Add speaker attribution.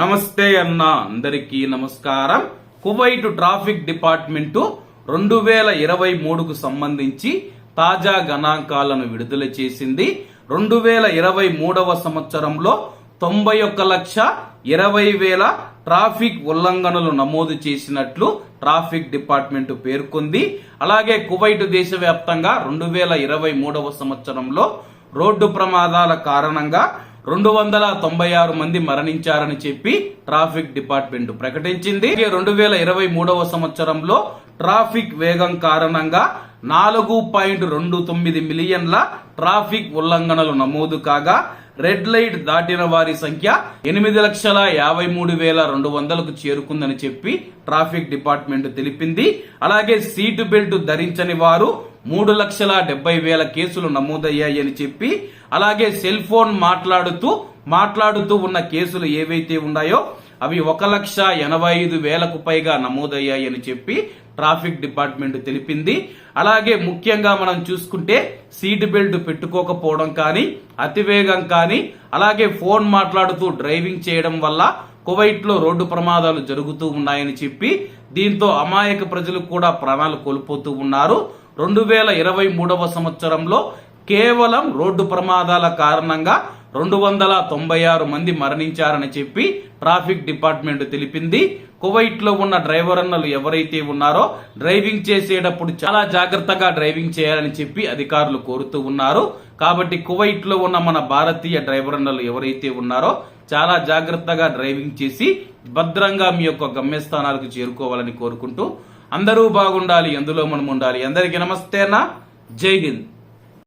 Speaker 1: నమస్తే అన్న అందరికీ నమస్కారం. కువైట్ ట్రాఫిక్ డిపార్ట్మెంటు రెండు వేల ఇరవై మూడుకు సంబంధించి తాజా గణాంకాలను విడుదల చేసింది. రెండు వేల ఇరవై మూడవ సంవత్సరంలో తొంభై ఒక్క లక్ష ఇరవై వేల ట్రాఫిక్ ఉల్లంఘనలు నమోదు చేసినట్లు ట్రాఫిక్ డిపార్ట్మెంట్ పేర్కొంది. అలాగే కువైట్ దేశవ్యాప్తంగా రెండు వేల ఇరవై మూడవ సంవత్సరంలో రోడ్డు ప్రమాదాల కారణంగా రెండు వందల తొంభై ఆరు మంది మరణించారని చెప్పి ట్రాఫిక్ డిపార్ట్మెంట్ ప్రకటించింది. రెండు వేల ఇరవై మూడవ సంవత్సరంలో ట్రాఫిక్ వేగం కారణంగా నాలుగు పాయింట్ రెండు తొమ్మిది మిలియన్ల ట్రాఫిక్ ఉల్లంఘనలు నమోదు కాగా రెడ్ లైట్ దాటిన వారి సంఖ్య ఎనిమిది లక్షల యాభై మూడు వేల రెండు వందలకు చేరుకుందని చెప్పి ట్రాఫిక్ డిపార్ట్మెంట్ తెలిపింది. అలాగే సీటు బెల్ట్ ధరించని వారు మూడు లక్షల డెబ్బై వేల కేసులు నమోదయ్యాయని చెప్పి అలాగే సెల్ ఫోన్ మాట్లాడుతూ మాట్లాడుతూ ఉన్న కేసులు ఏవైతే ఉన్నాయో అవి ఒక లక్ష ఎనభై ఐదు వేలకు పైగా నమోదయ్యాయని చెప్పి ట్రాఫిక్ డిపార్ట్మెంట్ తెలిపింది. అలాగే ముఖ్యంగా మనం చూసుకుంటే సీట్ బెల్ట్ పెట్టుకోకపోవడం కానీ అతివేగం కానీ అలాగే ఫోన్ మాట్లాడుతూ డ్రైవింగ్ చేయడం వల్ల కువైట్లో రోడ్డు ప్రమాదాలు జరుగుతూ ఉన్నాయని చెప్పి దీంతో అమాయక ప్రజలు కూడా ప్రాణాలు కోల్పోతూ ఉన్నారు. రెండు వేల ఇరవై మూడవ సంవత్సరంలో కేవలం రోడ్డు ప్రమాదాల కారణంగా రెండు వందల తొంభై ఆరు మంది మరణించారని చెప్పి ట్రాఫిక్ డిపార్ట్మెంట్ తెలిపింది. కువైట్లో ఉన్న డ్రైవర్ అన్నలు ఎవరైతే ఉన్నారో డ్రైవింగ్ చేసేటప్పుడు చాలా జాగ్రత్తగా డ్రైవింగ్ చేయాలని చెప్పి అధికారులు కోరుతూ ఉన్నారు. కాబట్టి కువైట్లో ఉన్న మన భారతీయ డ్రైవర్ అన్నలు ఎవరైతే ఉన్నారో చాలా జాగ్రత్తగా డ్రైవింగ్ చేసి భద్రంగా మీ యొక్క గమ్యస్థానాలకు చేరుకోవాలని కోరుకుంటూ అందరూ బాగుండాలి ఎందులో మనం ఉండాలి. అందరికీ నమస్తే అన్న. జై హింద్.